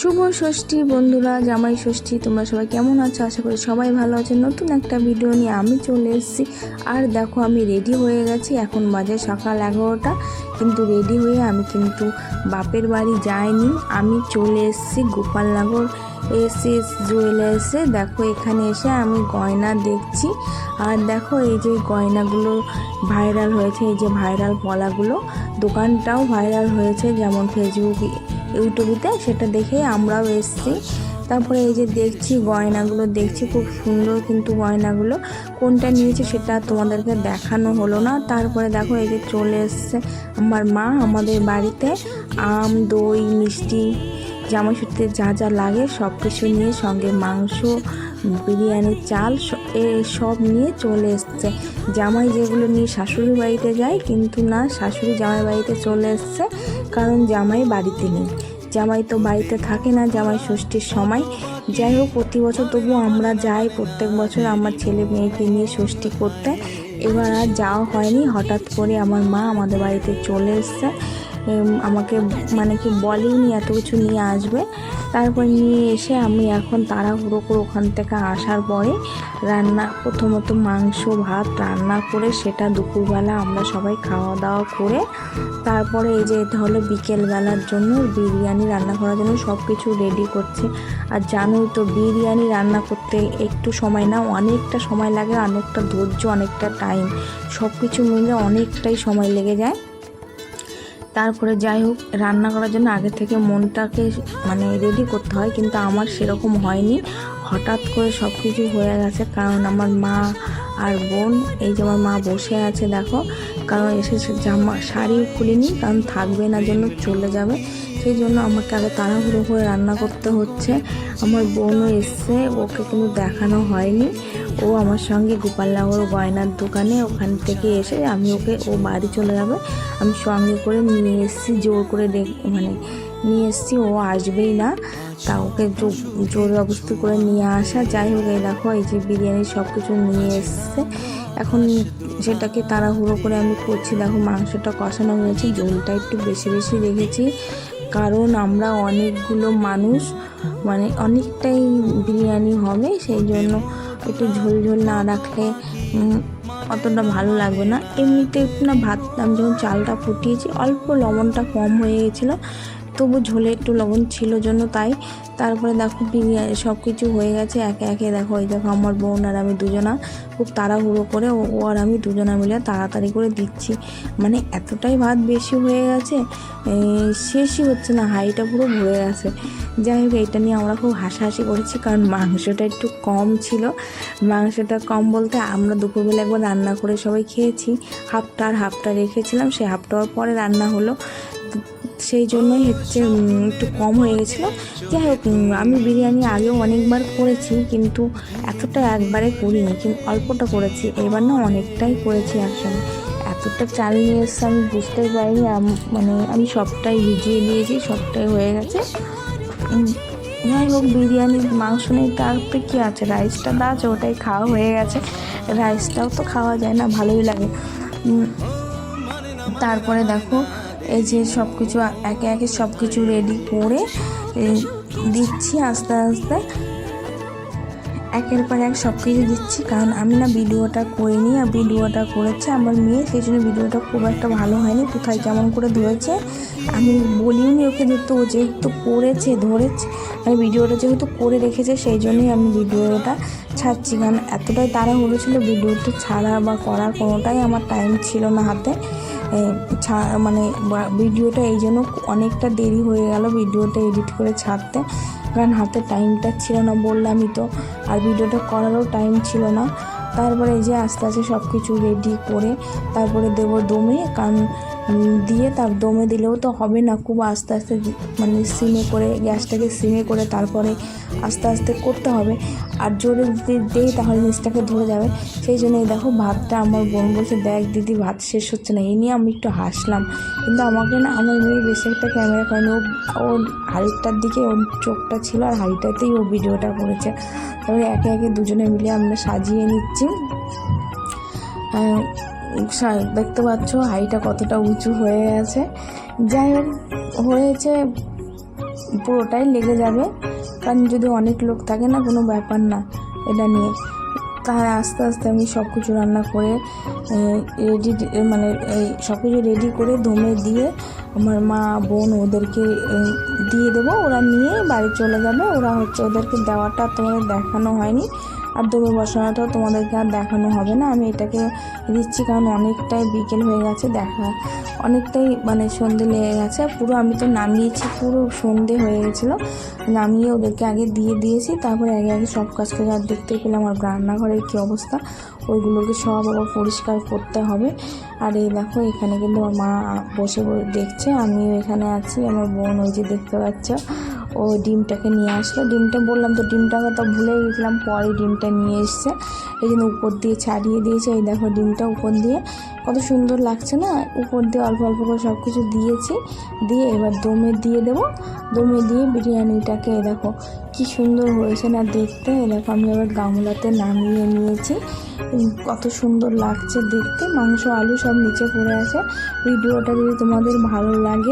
শুভ ষষ্ঠী বন্ধুরা, জামাই ষষ্ঠী, তোমরা সবাই কেমন আছো? আশা করি সবাই ভালো আছে। নতুন একটা ভিডিও নিয়ে আমি চলে এসেছি। আর দেখো, আমি রেডি হয়ে গেছি। এখন বাজে সকাল এগারোটা। কিন্তু রেডি হয়ে আমি কিন্তু বাপের বাড়ি যাইনি। আমি চলে এসেছি গোপালনগর এস জুয়েলার্সে দেখো, এখানে এসে আমি গয়না দেখছি। আর দেখো, এই যে গয়নাগুলো ভাইরাল হয়েছে, এই যে ভাইরাল পলাগুলো। দোকানটাও ভাইরাল হয়েছে, যেমন ফেসবুক ইউটিউবেতে সেটা দেখে আমরাও এসেছি। তারপরে এই যে দেখছি গয়নাগুলো, দেখছি খুব সুন্দর কিন্তু গয়নাগুলো। কোনটা নিয়েছে সেটা তোমাদেরকে দেখানো হলো না। তারপরে দেখো এই যে চলে এসছে আমার মা আমাদের বাড়িতে। আম, দই, মিষ্টি জামাই ষষ্ঠীতে যা যা লাগে সব কিছু নিয়ে সঙ্গে মাংস বিরিয়ানির চাল সব নিয়ে চলে এসছে। জামাই যেগুলো নিয়ে শাশুড়ি বাড়িতে যায়, কিন্তু না, শাশুড়ি জামাই বাড়িতে চলে এসছে। কারণ জামাই বাড়িতে নেই। জামাই তো বাড়িতে থাকে না, জামাই ষষ্ঠীর সময়। যাই হোক, প্রতি বছর তবুও আমরা যাই, প্রত্যেক বছর আমার ছেলে মেয়েকে নিয়ে ষষ্ঠী করতে। এবার আর যাওয়া হয়নি, হঠাৎ করে আমার মা আমাদের বাড়িতে চলে এসছে। আমাকে মানে কি বলেনি এত কিছু নিয়ে আসবে। তারপর নিয়ে এসে আমি এখন তাড়াহুড়ো করে ওখান থেকে আসার পরে রান্না প্রথমত মাংস, ভাত রান্না করে সেটা দুপুরবেলা আমরা সবাই খাওয়া দাওয়া করে তারপরে এই যে এটা হলো বিকেলবেলার জন্য বিরিয়ানি রান্না করার জন্য সব কিছু রেডি করছে। আর জানোই তো বিরিয়ানি রান্না করতে একটু সময় না, অনেকটা সময় লাগে অনেকটা ধৈর্য, অনেকটা টাইম সব কিছু মিলে অনেকটাই সময় লেগে যায়। তারপরে যাই হোক, রান্না করার জন্য আগে থেকে মনটাকে মানে রেডি করতে হয়, কিন্তু আমার সেরকম হয়নি। হঠাৎ করে সব কিছু হয়ে গেছে, কারণ আমার মা আর বোন, এই যে আমার মা বসে আছে, দেখো। কারণ এসে জামা শাড়িও খুলিনি, কারণ থাকবে না, জন্য চলে যাবে। সেই জন্য আমাকে আরও তাড়াহুড়ো করে রান্না করতে হচ্ছে। আমার বোনও এসছে, ওকে কিন্তু দেখানো হয়নি। ও আমার সঙ্গে গোপালনগর গয়নার দোকানে ওখান থেকে এসে আমি ওকে, ও বাড়ি চলে যাবে। আমি সঙ্গে করে নিয়ে এসেছি, জোর করে দেখ মানে নিয়ে এসেছি, ও আসবেই না। তা ওকে জোর অবস্থা করে নিয়ে আসা। যাই হোক, এই দেখো, এই যে বিরিয়ানি সব কিছু নিয়ে এসছে। এখন সেটাকে তাড়াহুড়ো করে আমি করছি। দেখো, মাংসটা কষানো হয়েছে, ঝোলটা একটু বেশি বেশি রেখেছি। কারণ আমরা অনেকগুলো মানুষ মানে অনেকটাই বিরিয়ানি হবে, সেই জন্য একটু ঝোল ঝোল না রাখলে অতটা ভালো লাগবে না। এমনিতে না ভাত আমি যখন চালটা ফুটিয়েছি, অল্প লবণটা কম হয়ে গেছিল তবু ঝোলে একটু লবণ ছিল জন্য তাই। তারপরে দেখো বিরিয়ানি সব কিছু হয়ে গেছে, একে একে দেখো এই দেখো আমার বোন আর আমি দুজনা। খুব তাড়াহুড়ো করে ও আর আমি দুজনা মিলে তাড়াতাড়ি করে দিচ্ছি। মানে এতটাই ভাত বেশি হয়ে গেছে শেষই হচ্ছে না, হাঁড়িটা পুরো ভরে গেছে। যাই হোক এটা নিয়ে আমরা খুব হাসাহাসি করেছি, কারণ মাংসটা একটু কম ছিল। মাংসটা কম বলতে আমরা দুপুরবেলা একবার রান্না করে সবাই খেয়েছি। হাফটা আর হাফটা রেখেছিলাম সেই হাফটার পরে রান্না হলো। সেই জন্যই হচ্ছে একটু কম হয়ে গেছিল। যাই হোক আমি বিরিয়ানি আগেও অনেকবার করেছি, কিন্তু এতটা একবারে করিনি, কিন্তু অল্পটা করেছি। এবার না অনেকটাই করেছি একসঙ্গে। এতটা চাল নিয়ে এসছে, আমি বুঝতেই পারিনি মানে আমি সবটাই ভিজিয়ে দিয়েছি, সবটাই হয়ে গেছে। যাই হোক, বিরিয়ানির মাংস নেই তারপরে কী আছে? রাইসটা দা আছে, ওটাই খাওয়া হয়ে গেছে। রাইসটাও তো খাওয়া যায় না, ভালোই লাগে। তারপরে দেখো এই যে সব কিছু একে একে সব কিছু রেডি করে দিচ্ছি আস্তে আস্তে। একের পর এক সব কিছু দিচ্ছি, কারণ আমি না ভিডিওটা করিনি, আর ভিডিওটা করেছে আমার মেয়ে, সেই জন্য ভিডিওটা খুব একটা ভালো হয়নি। কোথায় কেমন করে ধরেছে, আমি বলিনি ওকে যেহেতু ও যেহেতু করেছে, ধরেছে মানে ভিডিওটা যেহেতু করে রেখেছে, সেই জন্যই আমি ভিডিওটা ছাড়ছি। কারণ এতটাই তাড়াহুড়ো ছিল, ভিডিওটা ছাড়া বা করার কোনোটাই আমার টাইম ছিল না হাতে। মানে ভিডিওটা এই জন্য অনেকটা দেরি হয়ে গেল ভিডিওটা এডিট করে ছাড়তে। কারণ হাতে টাইমটা ছিল না বললামই তো, আর ভিডিওটা করারও টাইম ছিল না। তারপরে এই যে আস্তে আস্তে সব কিছু রেডি করে তারপরে দেবো দমে। কারণ দিয়ে তার দমে দিলেও তো হবে না। খুব আস্তে আস্তে মানে সিমে করে, গ্যাসটাকে সিমে করে তারপরে আস্তে আস্তে করতে হবে। আর জোরে যদি দেই তাহলে নিচটাকে ধরে যাবে। সেই জন্য দেখো ভাতটা আমার বোন বলছে, দেখ দিদি, ভাত শেষ হচ্ছে না। এই নিয়ে আমি একটু হাসলাম। কিন্তু আমাকে না, আমার মেয়ে বেশি একটা ক্যামেরা করেনি ও ওর হাড়িটার দিকে ওর চোখটা ছিল আর হাড়িটাতেই ও ভিডিওটা করেছে। তারপরে একে একে দুজনে মিলে আমরা সাজিয়ে নিচ্ছি। দেখতে পাচ্ছ, হাইটা কতটা উঁচু হয়ে গেছে। যাই হোক, হয়েছে, পুরোটাই লেগে যাবে। কারণ যদি অনেক লোক থাকে না, কোনো ব্যাপার না, এটা নিয়ে। তাই আস্তে আস্তে আমি সব কিছু রান্না করে রেডি মানে এই সব কিছু রেডি করে দমে দিয়ে আমার মা, বোন ওদেরকে দিয়ে দেবো। ওরা নিয়ে বাড়ি চলে যাবে। ওরা হচ্ছে ওদেরকে দেওয়াটা তোমাদের দেখানো হয়নি। আর দমে বসানোটাও তোমাদেরকে আর দেখানো হবে না। আমি এটাকে দিচ্ছি কারণ অনেকটাই বিকেল হয়ে গেছে, দেখা অনেকটাই মানে সন্ধে লেগে গেছে। পুরো আমি তো নামিয়েছি, পুরো সন্ধে হয়ে গেছিল। নামিয়ে ওদেরকে আগে দিয়ে দিয়েছি, তারপরে আগে আগে সব কাজ করে আর দেখতে পেলাম আমার রান্নাঘরের কী অবস্থা। ওইগুলোকে সব আবার পরিষ্কার করতে হবে। আর এই দেখো, এখানে কিন্তু আমার মা বসে বসে দেখছে, আমিও এখানে আছি, আমার বোন ওই যে দেখতে পাচ্ছ। ও ডিমটাকে নিয়ে আসলো। ডিমটা বললাম তো ডিমটাকে তো ভুলে গেছিলাম, পরে ডিমটা নিয়ে এসছে। এই জন্য উপর দিয়ে ছাড়িয়ে দিয়েছে। এই দেখো ডিমটা উপর দিয়ে। কত সুন্দর লাগছে না? উপর দিয়ে অল্প অল্প করে সব কিছু দিয়েছি। দিয়ে এবার দমে দিয়ে দেবো। দমে দিয়ে বিরিয়ানিটাকে এই দেখো কি সুন্দর হয়েছে না দেখতে। এই দেখো আমি আবার গামলাতে নামিয়ে নিয়েছি। কত সুন্দর লাগছে দেখতে। মাংস, আলু সব নিচে পড়ে আছে। ভিডিওটা যদি তোমাদের ভালো লাগে